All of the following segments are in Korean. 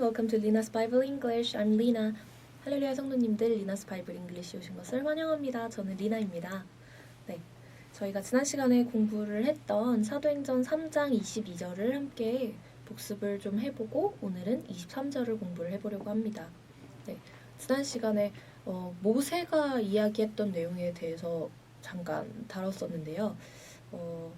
welcome to Lina's Bible English. I'm Lina. 할렐루야 성도님들, Lina's Bible English에 오신 것을 환영합니다. 저는 리나입니다. 네, 저희가 지난 시간에 공부를 했던 사도행전 3장 22절을 함께 복습을 좀 해보고 오늘은 23절을 공부를 해보려고 합니다. 네, 지난 시간에 어, 모세가 이야기했던 내용에 대해서 잠깐 다뤘었는데요. 어,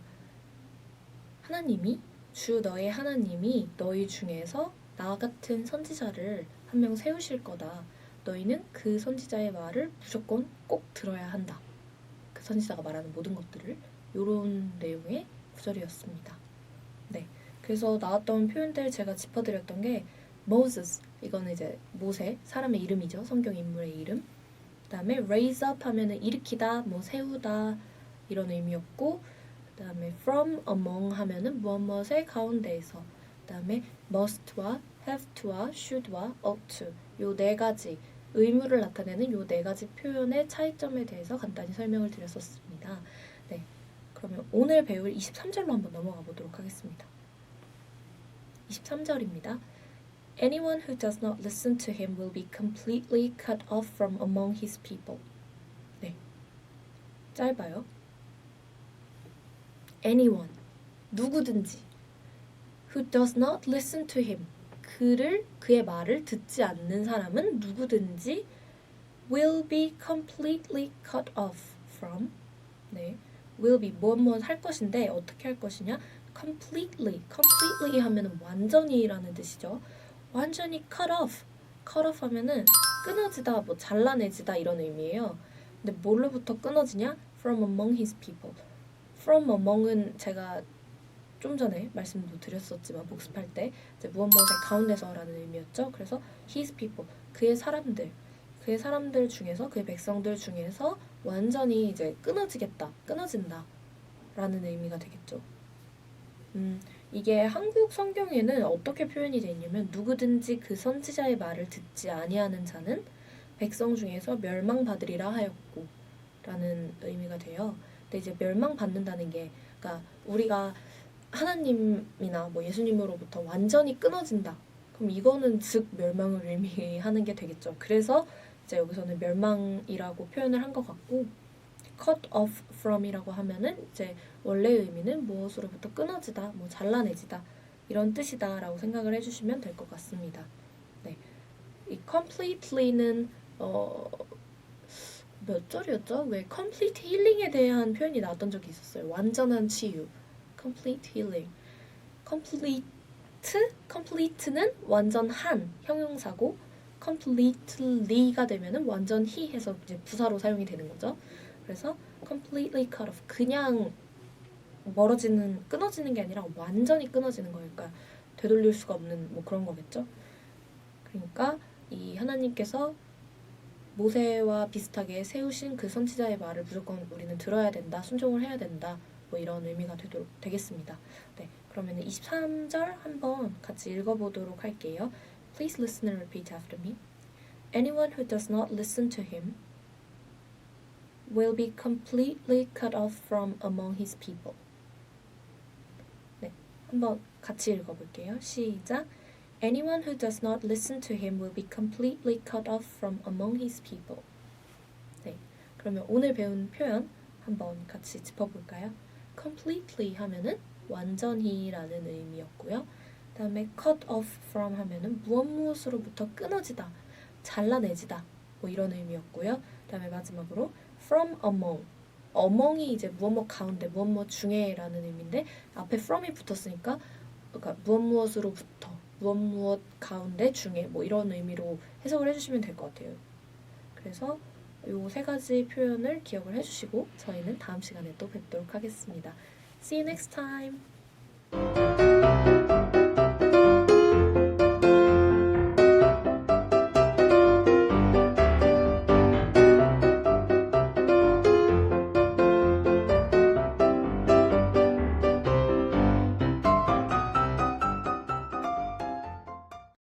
하나님이 주 너의 하나님이 너희 중에서 나 같은 선지자를 한 명 세우실 거다. 너희는 그 선지자의 말을 무조건 꼭 들어야 한다. 그 선지자가 말하는 모든 것들을 이런 내용의 구절이었습니다. 네, 그래서 나왔던 표현들 제가 짚어드렸던 게 Moses 이거는 이제 모세 사람의 이름이죠 성경 인물의 이름. 그다음에 raise up 하면은 일으키다, 뭐 세우다 이런 의미였고 그다음에 from among 하면은 무엇 무엇의 가운데에서 그다음에 must와 have to와 should와 ought to 요 네 가지 의무를 나타내는 요 네 가지 표현의 차이점에 대해서 간단히 설명을 드렸었습니다. 네. 그러면 오늘 배울 23절로 한번 넘어가 보도록 하겠습니다. 23절입니다. Anyone who does not listen to him will be completely cut off from among his people. 네. 짧아요. anyone 누구든지 who does not listen to him 그를 그의 말을 듣지 않는 사람은 누구든지 will be completely cut off from 네 will be 무엇 무엇 할 것인데 어떻게 할 것이냐 completely completely 하면은 완전히라는 뜻이죠 완전히 cut off cut off 하면은 끊어지다 뭐 잘라내지다 이런 의미예요 근데 뭘로부터 끊어지냐 from among his people from among은 제가 좀 전에 말씀도 드렸었지만 복습할 때 이제 무엇의 가운데서라는 의미였죠. 그래서 his people 그의 사람들 그의 사람들 중에서 그의 백성들 중에서 완전히 이제 끊어지겠다 끊어진다라는 의미가 되겠죠. 음 이게 한국 성경에는 어떻게 표현이 되어 있냐면 누구든지 그 선지자의 말을 듣지 아니하는 자는 백성 중에서 멸망받으리라 하였고 라는 의미가 돼요. 근데 이제 멸망받는다는 게 그러니까 우리가 하나님이나 뭐 예수님으로부터 완전히 끊어진다. 그럼 이거는 즉 멸망을 의미하는 게 되겠죠. 그래서 이제 여기서는 멸망이라고 표현을 한 것 같고 cut off from이라고 하면은 이제 원래 의미는 무엇으로부터 끊어지다, 뭐 잘라내지다 이런 뜻이다라고 생각을 해주시면 될 것 같습니다. 네, 이 completely는 어, 몇 절이었죠? 왜 complete healing에 대한 표현이 나왔던 적이 있었어요. 완전한 치유. Complete healing. complete complete는 완전한 형용사고 completely가 되면은 완전히 해서 이제 부사로 사용이 되는 거죠. 그래서 completely cut off 그냥 멀어지는 끊어지는 게 아니라 완전히 끊어지는 거니까 되돌릴 수가 없는 뭐 그런 거겠죠. 그러니까 이 하나님께서 모세와 비슷하게 세우신 그 선지자의 말을 무조건 우리는 들어야 된다, 순종을 해야 된다, 뭐 이런 의미가 되도록 되겠습니다. 네, 그러면 23절 한번 같이 읽어보도록 할게요. Please listen and repeat after me. Anyone who does not listen to him will be completely cut off from among his people. 네, 한번 같이 읽어볼게요. 시작. Anyone who does not listen to him will be completely cut off from among his people. 네, 그러면 오늘 배운 표현 한번 같이 짚어볼까요? Completely 하면은 완전히라는 의미였고요. 그다음에 cut off from 하면은 무엇 무엇으로부터 끊어지다, 잘라내지다 뭐 이런 의미였고요. 그다음에 마지막으로 from among among이 이제 무엇 무엇 가운데 무엇 무엇 중에라는 의미인데 앞에 from이 붙었으니까 그러니까 무엇 무엇으로부터 무엇 무엇 가운데 중에 뭐 이런 의미로 해석을 해주시면 될 것 같아요. 그래서 요 세 가지 표현을 기억을 해주시고 저희는 다음 시간에 또 뵙도록 하겠습니다. See you next time.